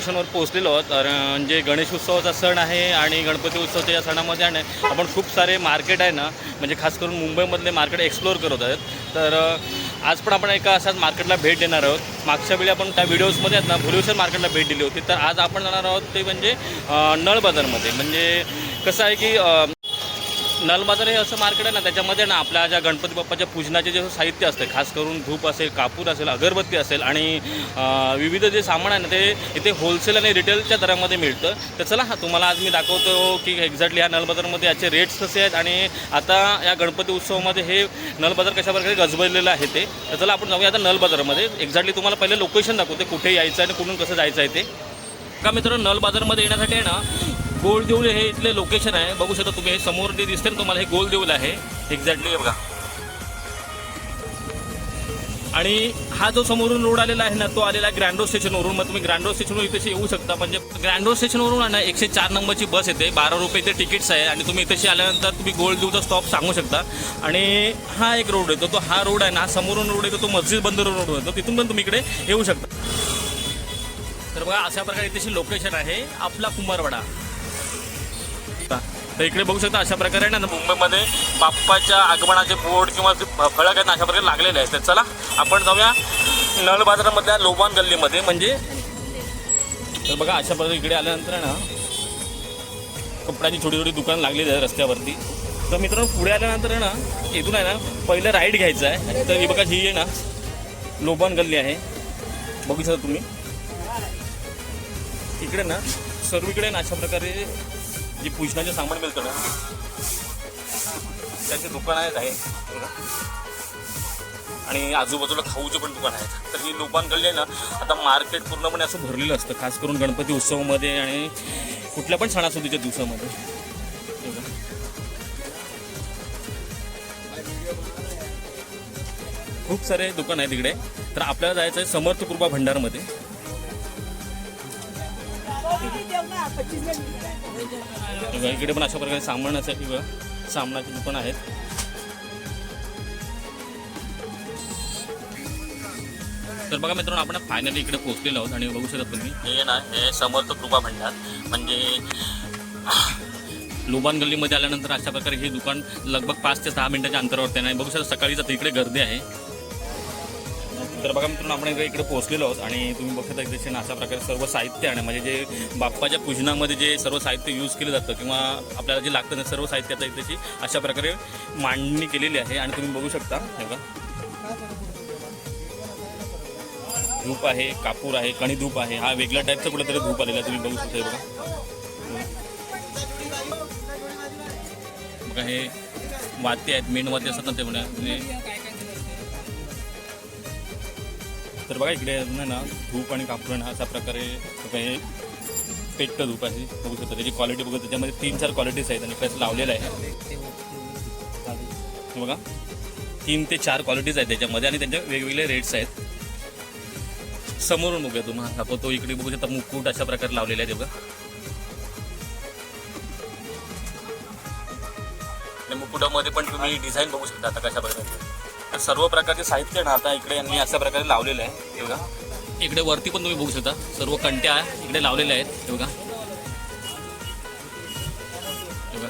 लोकेशनवर पोहोचलेलो आहोत. तर, म्हणजे गणेश उत्सवाचा सण आहे आणि गणपती उत्सवाच्या या सणामध्ये आणि आपण खूप सारे मार्केट आहे ना म्हणजे खास करून मुंबईमधले मार्केट एक्सप्लोअर करत आहेत. तर आज पण आपण एका असाच मार्केटला भेट देणार आहोत. मागच्या वेळी आपण त्या व्हिडिओजमध्ये आहेत ना भुलेश्वर मार्केटला भेट दिली होती. तर आज आपण जाणार आहोत ते म्हणजे नळ बाजारमध्ये म्हणजे कसं आहे की नलबाजार हे असं मार्केट आहे ना त्याच्यामध्ये ना आपल्या ज्या गणपती बाप्पाच्या पूजनाचे जे साहित्य असते खास करून धूप असेल कापूर असेल अगरबत्ती असेल आणि विविध जे सामान आहे ना ते इथे होलसेल आणि रिटेलच्या दरामध्ये मिळतं. तर चला हा तुम्हाला आज मी दाखवतो की एक्झॅक्टली ह्या नलबाजारमध्ये याचे रेट्स कसे आहेत आणि आता या गणपती उत्सवामध्ये हे नल बाजार कशा प्रकारे गजबजलेलं आहे ते. तर चला आपण जाऊया आता नलबाजारमध्ये. एक्झॅक्टली तुम्हाला पहिले लोकेशन दाखवते कुठे यायचं आणि कुठून कसं जायचं आहे ते. का मित्रांनो नल बाजारमध्ये येण्यासाठी आहे ना गोल देऊळ हे इथले लोकेशन आहे. बघू शकता तुम्ही हे समोर जे दिसते ना तुम्हाला हे गोल देऊळ आहे. एक्झॅक्टली बघा. आणि हा जो समोरून रोड आलेला आहे ना तो आलेला आहे ग्रँड रोड स्टेशनवरून मग तुम्ही ग्रँड रोड स्टेशनवरून येऊ शकता. म्हणजे ग्रँड रोड स्टेशनवरून आहे ना एकशे चार नंबरची बस येते. बारा रुपये इथे तिकीट्स आहे. आणि तुम्ही इथेशी आल्यानंतर तुम्ही गोल्ड देऊचा स्टॉप सांगू शकता. आणि हा एक रोड येतो. तो हा रोड आहे ना हा समोरून रोड येतो. तो मस्जिद बंदर रोड येतो तिथून पण तुम्ही इकडे येऊ शकता. तर बघा अशा प्रकारे इथेशी लोकेशन आहे. आपला कुंभारवाडा तर इकडे बघू शकता अशा प्रकारे ना मुंबईमध्ये बाप्पाच्या आगमनाचे बोर्ड किंवा जे फळक आहेत ना अशा प्रकारे लागलेले आहेत. तर चला आपण जाऊया नळ बाजारामधल्या लोबान गल्लीमध्ये. म्हणजे तर बघा अशा प्रकारे इकडे आल्यानंतर ना कपड्याची छोटी छोटी दुकानं लागलेली आहेत रस्त्यावरती. तर मित्रांनो पुढे आल्यानंतर ना इथून आहे ना पहिलं राईड घ्यायचं आहे. तर ही बघा ही आहे ना लोबान गल्ली आहे. बघू शकता तुम्ही. इकडे ना सर्वीकडे ना अशा प्रकारे जे पूजनाचे सामान मिळतं ना त्याचे दुकान आहेत आहे आणि आजूबाजूला खाऊचे पण दुकान आहेत. तर ही लोकांकडले ना आता मार्केट पूर्णपणे असं भरलेलं असतं. खास करून गणपती उत्सवामध्ये आणि कुठल्या पण सणासुदीच्या दिवसामध्ये. खूप सारे दुकान आहेत तिकडे तर आपल्याला जायचं आहे समर्थ कृपा भंडारमध्ये. इकडे पण अशा प्रकारे सांभाळण्यासाठी बघा, दुकान आहेत. तर बघा मित्रांनो आपण फायनली इकडे पोहोचलेलो आहोत आणि बघू शकता तुम्ही हे ना हे समर्थ कृपा भंडार म्हणजे लोबान गल्लीमध्ये आल्यानंतर अशा प्रकारे हे दुकान लगभग पाच ते सहा मिनिटाच्या अंतरावरती आहे आणि बघू शकता सकाळीच आता इकडे गर्दी आहे. तर बघा मित्रांनो आपण इकडे इकडे पोहोचलेलो आहोत आणि तुम्ही बघता शकता अशा प्रकारे सर्व साहित्य आणि म्हणजे जे बाप्पाच्या पूजनामध्ये जे सर्व साहित्य यूज केलं जातं किंवा आपल्याला जे लागतं ते सर्व साहित्य आता इथेची अशा प्रकारे मांडणी केलेली आहे आणि तुम्ही बघू शकता बघा. धूप आहे कापूर आहे कणी धूप आहे हा वेगळ्या टाईपचा कुठेतरी धूप आलेला तुम्ही बघू शकता बघा. बघा हे वाद्य आहेत मेन वाद्य असतात ना ते म्हणा म्हणजे तर बघा इकडे अजून ना धूप आणि कापूर ना अशा प्रकारे हे पेट्ट धूप आहे बघू शकता. त्याची क्वालिटी बघू त्याच्यामध्ये तीन चार क्वालिटीज आहेत आणि प्लस लावलेलं आहे. बघा तीन ते चार क्वालिटीज आहेत त्याच्यामध्ये आणि त्यांचे वेगवेगळे रेट्स आहेत. समोरून बघूया तुम्हाला दाखवतो इकडे बघू शकता मुकुट अशा प्रकारे लावलेला आहे बघा. आणि मुकुटामध्ये पण तुम्ही डिझाईन बघू शकता आता कशा प्रकारे तर सर्व प्रकारचे साहित्य ना आता इकडे यांनी अशा प्रकारे लावलेलं आहे. हे बघा. इकडे वरती पण तुम्ही बघू शकता. सर्व कंट्या इकडे लावलेल्या आहेत. हे बघा. हे बघा.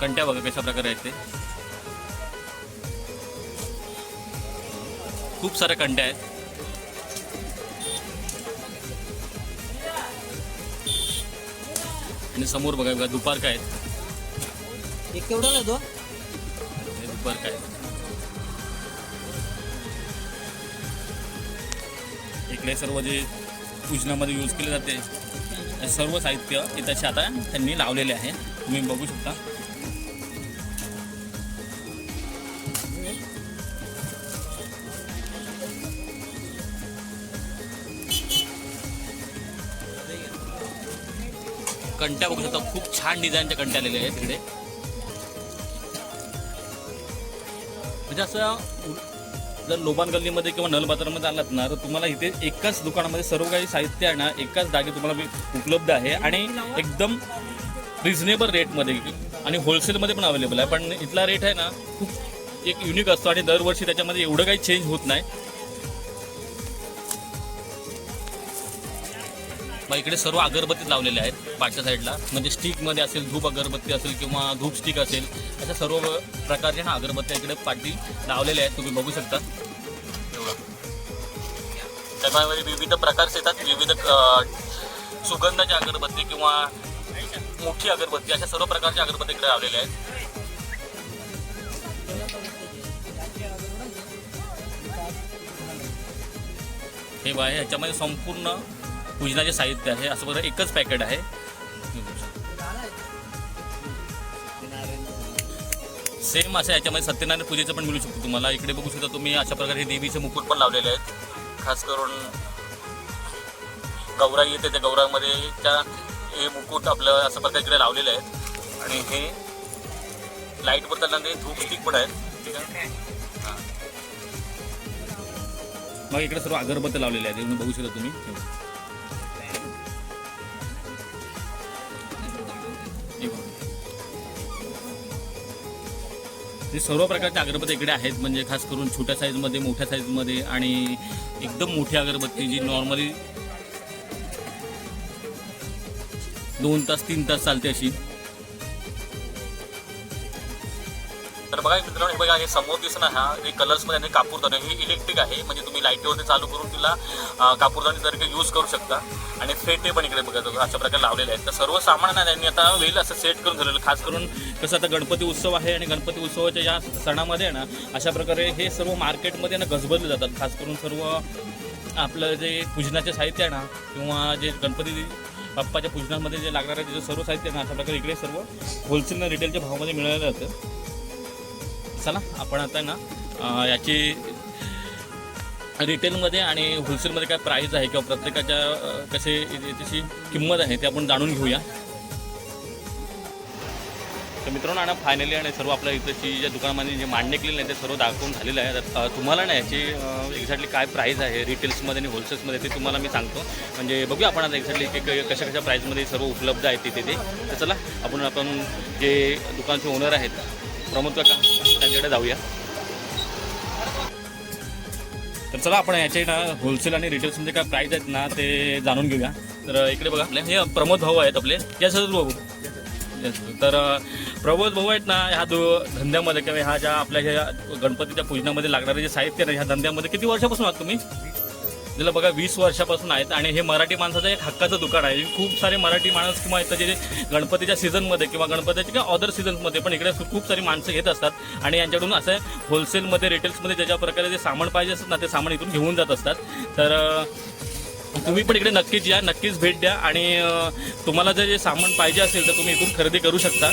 कंट्या बघा कशा प्रकारे आहेत ते. खूप साऱ्या कंट्या आहेत. आणि समोर बघा बघा दुपार काय आहेत. एक केवढा आहे तो? दुपार काय सर्व जे पूजनामध्ये यूज केले जाते सर्व साहित्य इथं आता त्यांनी लावलेले आहे. तुम्ही बघू शकता. कंट्या बघू शकता खूप छान डिझाईनच्या कंट्या आलेल्या आहेत तिकडे. म्हणजे असं जर लोबान गल्लीमध्ये किंवा नल बाजारामध्ये आलात ना तर तुम्हाला इथे एकाच दुकानामध्ये सर्व काही साहित्य आहे ना एकाच जागी तुम्हाला उपलब्ध आहे आणि एकदम रिझनेबल रेटमध्ये आणि होलसेलमध्ये पण अवेलेबल आहे. पण इथला रेट आहे ना खूप एक युनिक असतो आणि दरवर्षी त्याच्यामध्ये एवढं काही चेंज होत नाही. इकडे सर्व अगरबत्ती लावलेल्या आहेत पाठच्या साईडला. म्हणजे स्टिकमध्ये असेल धूप अगरबत्ती असेल किंवा धूप स्टिक असेल अशा सर्व प्रकारच्या ह्या अगरबत्त्या इकडे पाठी लावलेल्या आहेत. तुम्ही बघू शकता. त्याच्यामध्ये विविध प्रकार येतात. विविध सुगंधाच्या सुगंधाची अगरबत्ती किंवा मोठी अगरबत्ती अशा सर्व प्रकारच्या अगरबत्ती इकडे लावलेल्या आहेत. हे बाहेर ह्याच्यामध्ये संपूर्ण पूजनाचे साहित्य आहे असं बघा एकच पॅकेट आहे. सेम असं याच्यामध्ये सत्यनारायण पूजेचं पण मिळू शकतो तुम्हाला. इकडे बघू शकता तुम्ही अशा प्रकारे हे देवीचे मुकुट पण लावलेले आहेत. खास करून गौराई येते त्या गौरामध्ये त्या हे मुकुट आपलं असं प्रकारे इकडे लावलेले आहेत आणि हे लाइटबद्दल ते धूप स्टिक पण आहेत. ठीक आहे? मग इकडे सर्व अगरबत्ती लावलेले आहेत बघू शकता तुम्ही. ते सर्व प्रकारच्या अगरबत्ती इकडे आहेत म्हणजे खास करून छोट्या साईजमध्ये मोठ्या साईजमध्ये आणि एकदम मोठी अगरबत्ती जी नॉर्मली दोन तास तीन तास चालते अशी. तर बघा मित्रांनो हे बघा हे समोर दिसणं हा हे कलर्समध्ये आणि कापूरदान हे इलेक्ट्रिक आहे. म्हणजे तुम्ही लाईटीवरती चालू करून तिला कापूरदाणी कापूरदानी यूज करू शकता. आणि फेटे पण इकडे बघा अशा प्रकारे लावलेले आहेत. तर सर्व सामान ना त्यांनी आता वेल असं सेट करून झालेलं खास करून कसं आता गणपती उत्सव आहे आणि गणपती उत्सवाच्या या सणामध्ये आहे ना अशा प्रकारे हे सर्व मार्केटमध्ये ना गजबजले जातात. खास करून सर्व आपलं जे पूजनाचे साहित्य आहे ना किंवा जे गणपती बाप्पाच्या पूजनामध्ये जे लागणारे जे सर्व साहित्य आहे ना अशा प्रकारे इकडे सर्व होलसेल रिटेलच्या भावामध्ये मिळालं जातं चला आपण आता ना याची रिटेलमध्ये आणि होलसेलमध्ये काय प्राईस आहे किंवा प्रत्येकाच्या कसे त्याची किंमत आहे ते आपण जाणून घेऊया. तर मित्रांनो आणि फायनली आणि सर्व आपल्या इथंची ज्या दुकानामध्ये जे मांडणी केलेलं आहे ते सर्व दाखवून झालेलं आहे तुम्हाला ना याची एक्झॅक्टली काय प्राईस आहे रिटेल्समध्ये आणि होलसेल्समध्ये ते तुम्हाला मी सांगतो. म्हणजे बघूया आपण आता एक्झॅक्टली कशा कशा प्राईसमध्ये सर्व उपलब्ध आहेत तिथे ते. तर चला आपण आपण जे दुकानचे ओनर आहेत प्रमोद काका त्यांच्याकडे जाऊया. तर चला आपण याचे ना होलसेल आणि रिटेल्समध्ये काय प्राईज आहेत ना ते जाणून घेऊया. तर इकडे बघा आपले हे प्रमोद भाऊ आहेत आपले. या सर भाऊ तर प्रमोद प्रबोध भाऊ आहेत ना ह्या दो धंद्यामध्ये किंवा ह्या ज्या आपल्या ह्या गणपतीच्या पूजनामध्ये लागणारे जे साहित्य ना ह्या धंद्यामध्ये किती वर्षापासून आहात तुम्ही? ज्याला बघा वीस वर्षापासून आहेत आणि हे मराठी माणसाचं एक हक्काचं दुकान आहे. खूप सारे मराठी माणूस किंवा इथं जे गणपतीच्या सीझनमध्ये किंवा गणपतीच्या किंवा अदर सीझन्समध्ये पण इकडे खूप सारी माणसं घेत असतात आणि यांच्याकडून असं होलसेलमध्ये रिटेल्समध्ये ज्याच्या प्रकारे जे सामान पाहिजे असतात ना ते सामान इथून घेऊन जात असतात. तर तुम्ही पण इकडे नक्कीच या नक्कीच भेट द्या आणि तुम्हाला जर जे सामान पाहिजे असेल तर तुम्ही इथून खरेदी करू शकता.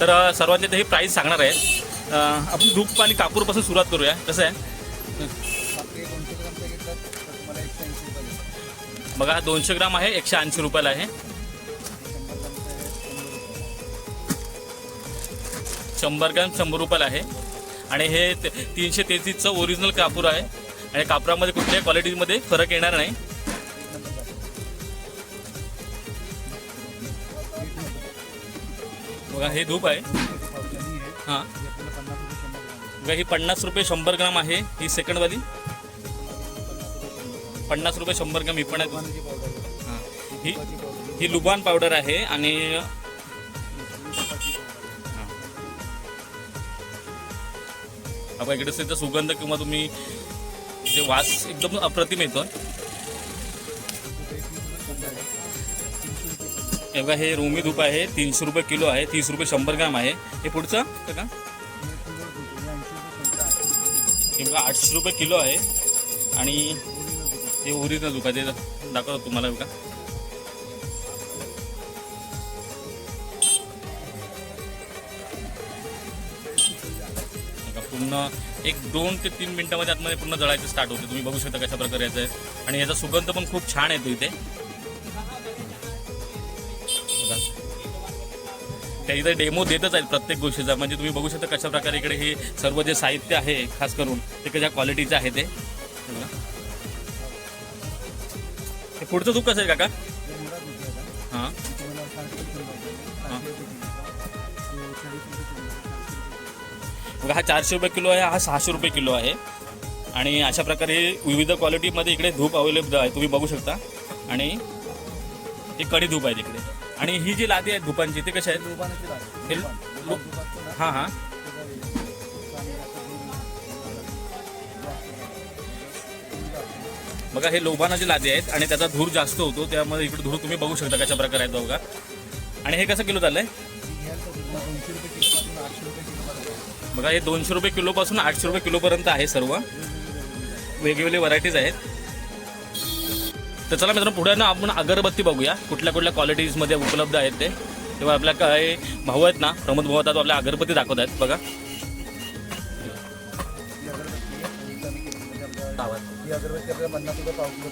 तर सर्वांच्या सर्वांचे ते हे प्राईस सांगणार आहे. आपण धूप आणि कापूरपासून सुरुवात करूया. कसं आहे? आपले दोनशे घेतलं तर तुम्हाला एकशे ऐंशी रुपये बघा दोनशे ग्राम आहे एकशे ऐंशी रुपयाला आहे. शंभर ग्रॅम शंभर ग्राम शंभर रुपयाला आहे. आणि हे ते- तीनशे तेहतीसचं ओरिजिनल कापूर आहे. आणि कापरामध्ये कुठल्याही क्वालिटीमध्ये फरक येणार नाही. बघा हे धूप आहे. हां. बघा ही पन्नास रुपये शंभर ग्राम आहे ही सेकंडवाली पन्नास रुपये शंभर ग्राम ही पण आहे. ही. ही लुबान पावडर आहे आणि आपण इकडे त्याचा सुगंध किंवा तुम्ही जे वास एकदम अप्रतिम येतो. हे हे रोमी धूप आहे तीनशे रुपये किलो आहे तीस रुपये शंभर ग्राम आहे. हे पुढचं का शेंगा बघा आठशे रुपये किलो आहे. आणि हे ओरिजिनल दुका ते दाखवतो तुम्हाला बघा. पूर्ण एक दोन ते तीन मिनिटामध्ये आतमध्ये पूर्ण जळायचं स्टार्ट होते. तुम्ही बघू शकता कशा प्रकारे याचं आहे. आणि याचा सुगंध पण खूप छान येतो इथे. त्या इथे डेमो देतच आहेत प्रत्येक गोष्टीचा. म्हणजे तुम्ही बघू शकता कशा प्रकारे इकडे हे सर्व जे साहित्य आहे खास करून ते कशा क्वालिटीचं आहे ते. हे पुढचं तूप कसं आहे काका? हां. बघा हा चारशे रुपये किलो आहे हा सहाशे रुपये किलो आहे. आणि अशा प्रकारे विविध क्वालिटीमध्ये इकडे धूप अवेलेबल आहे तुम्ही बघू शकता. आणि हे कडी धूप आहे तिकडे. आणि ही जी लादी आहेत धुपांची ते कशा आहेत लोबानाची हे लोबान. लो- लोबान धूप असतो ना, हां हां त्याचा वेगळा. तो आम्ही असं घेऊन- बघा हे लोबानाची लादी आहेत आणि त्याचा धूर जास्त होतो त्यामुळे इकडे धूर तुम्ही बघू शकता कशा प्रकारे आहेत बघा आणि हे कसं किलो चाललंय ती घ्याल तर तुम्हाला दोनशे रुपये किलोपासून आठशे रुपये किलोपर्यंत आहे. बघा हे दोनशे रुपये किलोपासून आठशे रुपये किलोपर्यंत आहे सर्व वेगवेगळे व्हरायटीज आहेत तर चला मित्रांनो पुढे ना आपण अगरबत्ती बघूया. कुठल्या कुठल्या क्वालिटीजमध्ये उपलब्ध आहेत ते. तेव्हा आपल्या काय भाऊ आहेत ना प्रमोद भाऊ आता आपल्या अगरबत्ती दाखवत आहेत बघा. अगरबत्ती आपल्याला पन्नास रुपये पाव किलो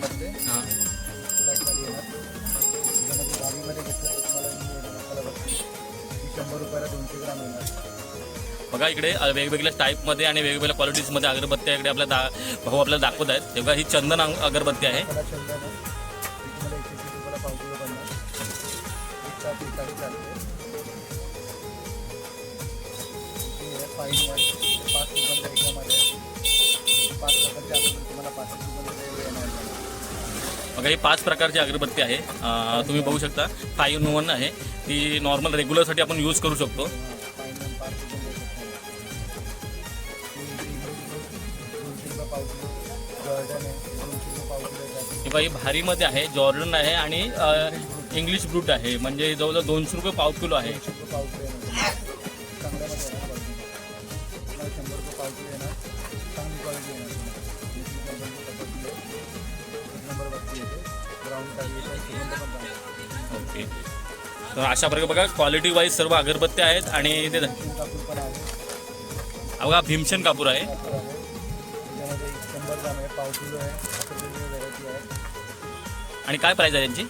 शंभर रुपयाला दोनशे ग्राम बघा इकडे वेगवेगळ्या टाईपमध्ये आणि वेगवेगळ्या क्वालिटीजमध्ये अगरबत्त्या इकडे आपल्या दा भाऊ आपल्याला दाखवत आहेत. तेव्हा ही चंदन अगरबत्ती आहे. बघा हे पाच प्रकारची अगरबत्ती आहे. तुम्ही बघू शकता फाय इन वन आहे. ती नॉर्मल रेग्युलरसाठी आपण यूज करू शकतो. ही बाई भारीमध्ये आहे जॉर्डन आहे आणि इंग्लिश ब्रूट आहे. म्हणजे जवळजवळ दोनशे रुपये पाव किलो आहे. ओके तर अशा प्रकारे बघा क्वालिटी वाईज सर्व अगरबत्त्या आहेत आणि ते बघा भीमसेन कापूर आहे. आणि काय प्राईज आहे त्यांची?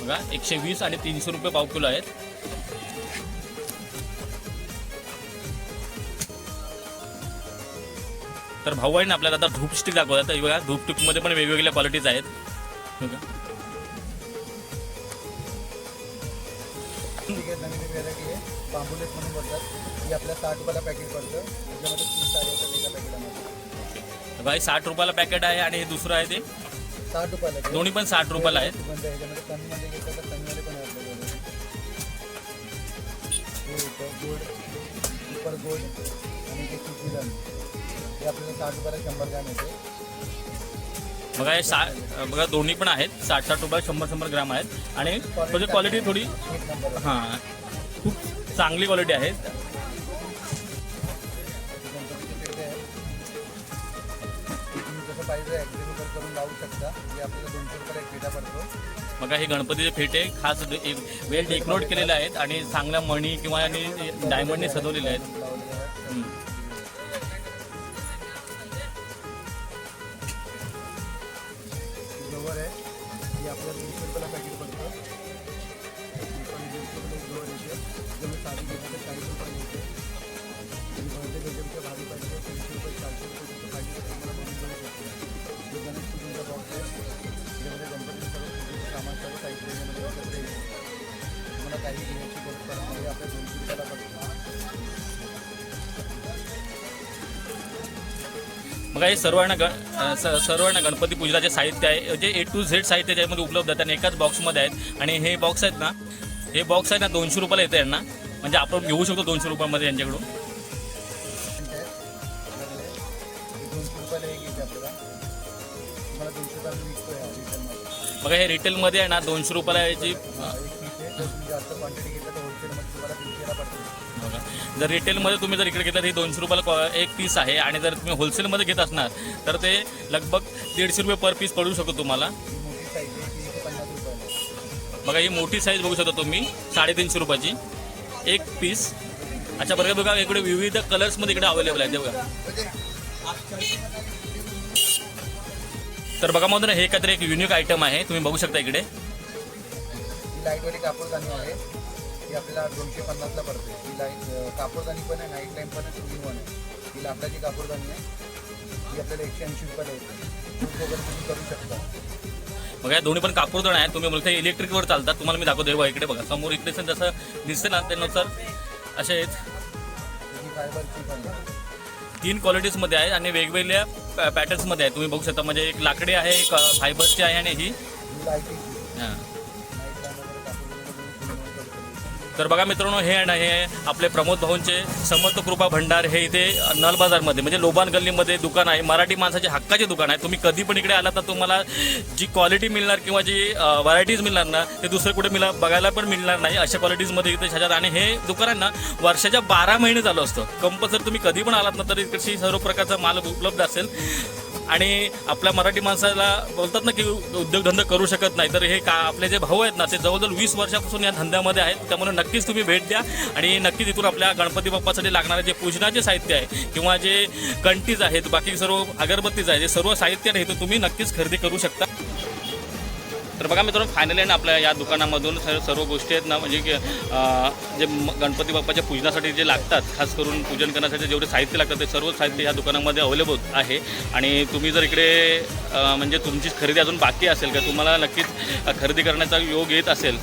बघा एकशे वीस आणि तीनशे रुपये पाव किलो आहेत. तर भाऊ आहे ना आपल्याला आता धूप स्टिक दाखवतात. तर बघा धूप स्टिकमध्ये पण वेगवेगळ्या क्वालिटीज आहेत. म्हणून बोलतात. आपल्या साठ रुपयाला पॅकेट पडतं. त्याच्यामध्ये तीस बघा हे साठ रुपयाला पॅकेट आहे आणि हे दुसरं आहे ते? साठ रुपयाला. दोन्ही पण साठ रुपयाला आहेत. सुगंध आहे याच्यामध्ये कमीमध्ये घेतलं तर कमीमध्ये पण आहे आपल्याकडे येतं गोड सुपर गोड आणि ते आपल्याला साठ रुपयाला शंभर ग्रॅम येते. बघा हे सा बघा दोन्ही पण आहेत. साठ साठ रुपये शंभर शंभर ग्राम आहेत. आणि त्याची क्वालिटी थोडी. हां खूप चांगली क्वालिटी आहे. ते गणपतीचे पेटे आहे. ते तुम्ही कसं पाहिजे ॲक्झिक्युटर करून लावू शकता हे. आपल्याला दोनशे रुपयाला एक पेटा पडतो बघा हे गणपतीचे फेटे खास एक वेल डेकोरेट केलेले आहेत आणि चांगल्या मणी किंवा आणि डायमंडने सजवलेले आहेत. काही घेण्याची गरज पडत नाही आपल्या दोनशे रुपयाला पडतं बघा हे सर्व ना गण सर्वांना स- सर्व ना गणपती पूजनाचे साहित्य आहे. जे ए टू झेड साहित्य ज्यामध्ये उपलब्ध आहे आणि एकाच बॉक्समध्ये आहेत. आणि हे बॉक्स आहेत ना हे बॉक्स आहेत ना दोनशे रुपयाला येतं यांना. म्हणजे आपण घेऊ शकतो दोनशे रुपयामध्ये यांच्याकडून. बघा हे रिटेलमध्ये आहे ना दोनशे रुपयाला याची जास्त क्वांटिटी घेतलं तर होलसेलमध्ये तुम्हाला दीडशेला पडते बघा. जर रिटेलमध्ये तुम्ही जर इकडे घेतलं तर हे दोनशे रुपयाला क्वा- एक पीस आहे. आणि जर तुम्ही होलसेलमध्ये घेत असणार तर ते लगभग दीडशे रुपये पर पीस पडू शकतो तुम्हाला. ही मोठी साईज आहे ती एकशे पन्नास रुपयाला. बघा ही मोठी साईज बघू शकता तुम्ही. साडेतीनशे रुपयाची. एक पीस अच्छा बरं बघा इकडे विविध कलर्समध्ये इकडे अवेलेबल आहेत. हे बघा. तर बघा मधून हे काहीतरी एक युनिक आयटम आहे. तुम्ही बघू शकता इकडे. ही लाईटवाली कापूरदानी आहे. ही आपल्याला दोनशे पन्नासला पडते. ही लाइट कापूरदानी पण आहे नाईट लॅम्प पण आहे टू वन आहे. ही लाकडाची कापूरदानी आहे. ही आपल्याला एकशे ऐंशी रुपयाला येते. खूप वगैरे तुम्ही करू शकता. बघा या दोन्ही पण कापूरदण आहेत. तुम्ही बोलता इलेक्ट्रिकवर चालतात. तुम्हाला मी दाखवतो. बघा इकडे बघा. समोर इकडे जसं दिसते ना त्यानुसार असे आहेत. ही आहे. तीन क्वालिटीजमध्ये आहे आणि वेगवेगळ्या पॅटर्न्समध्ये आहे. तुम्ही बघू शकता म्हणजे एक लाकडी आहे एक फायबरची आहे आणि ही. ही. तर बघा मित्रांनो हे आणि हे आपले प्रमोद भाऊंचे समर्थ कृपा भंडार हे इथे नलबाजारमध्ये म्हणजे लोबान गल्लीमध्ये दुकान आहे. मराठी माणसाचे हक्काचे दुकान आहे. तुम्ही कधी पण इकडे आला तर तुम्हाला जी क्वालिटी मिळणार किंवा जी व्हरायटीज मिळणार ना ते दुसरं कुठे मिळा बघायला पण मिळणार नाही अशा क्वालिटीजमध्ये इथे ह्याच्यात आणि हे दुकानांना वर्षाच्या बारा महिने चालू असतं. कंपल्सरी तुम्ही कधी पण आलात ना तर इकडची सर्व प्रकारचा माल उपलब्ध असेल. आणि आपल्या मराठी माणसाला बोलतात ना की उद्योगधंदा करू शकत नाही तर हे का आपले जे भाऊ आहेत ना ते जवळजवळ वीस वर्षापासून या धंद्यामध्ये आहेत. त्यामुळे नक्कीच तुम्ही भेट द्या आणि नक्कीच इथून आपल्या गणपती बाप्पासाठी लागणारे जे पूजनाचे साहित्य आहे किंवा जे कंटीज आहेत बाकी सर्व अगरबत्तीज आहे जे सर्व साहित्य आहे ते तुम्ही नक्कीच खरेदी करू शकता. तर बघा मित्रांनो फायनली ना आपल्या या दुकानामधून सर्व सर्व गोष्टी आहेत ना म्हणजे की जे म- गणपती बाप्पाच्या पूजनासाठी जे लागतात खास करून पूजन करण्यासाठी जेवढे साहित्य लागतात ते सर्व साहित्य या दुकानामध्ये अवेलेबल आहे. आणि तुम्ही जर इकडे म्हणजे तुमची खरेदी अजून बाकी असेल का तुम्हाला नक्कीच खरेदी करण्याचा योग येत असेल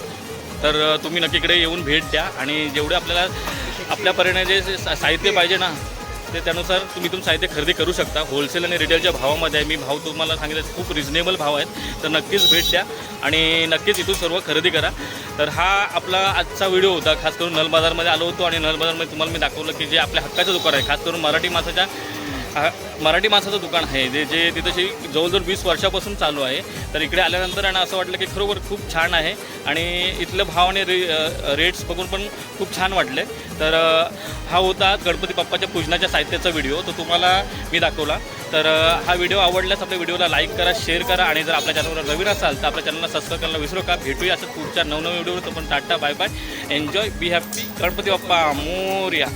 तर तुम्ही नक्की इकडे येऊन भेट द्या. आणि जेवढे आपल्याला आपल्यापर्यंत जे जे सा- साहित्य पाहिजे ना ते त्यानुसार तुम्ही इथून साहित्य खरेदी करू शकता. होलसेल आणि रिटेलच्या भावामध्ये आहे. मी भाव तुम्हाला सांगितलं खूप रिझनेबल भाव आहेत. तर नक्कीच भेट द्या आणि नक्कीच इथून सर्व खरेदी करा. तर हा आपला आजचा व्हिडिओ होता. खास करून नल बाजारमध्ये आलो होतो आणि नल बाजारमध्ये तुम्हाला मी दाखवलं की जे आपल्या हक्काचं दुकान आहे. खास करून मराठी माणसाच्या हा- मराठी माणसाचं दुकान आहे. जे जे तिथंशी जवळजवळ वीस वर्षापासून चालू आहे. तर इकडे आल्यानंतर आणि असं वाटलं की खरोखर खूप छान आहे. आणि इथलं भाव आणि रे रेट्स बघून पण खूप छान वाटले. तर हा होता गणपती बाप्पाच्या पूजनाच्या साहित्याचा व्हिडिओ तो तुम्हाला मी दाखवला. तर हा व्हिडिओ आवडल्यास आपल्या व्हिडिओला लाईक करा शेअर करा. आणि जर आपल्या चॅनलवर नवीन असाल तर आपल्या चॅनलला सबस्क्राईब करायला विसरू का? भेटूया असं पुढच्या नवनवीन व्हिडिओवर तर पण tata bye bye enjoy be happy Ganpati Bappa Morya.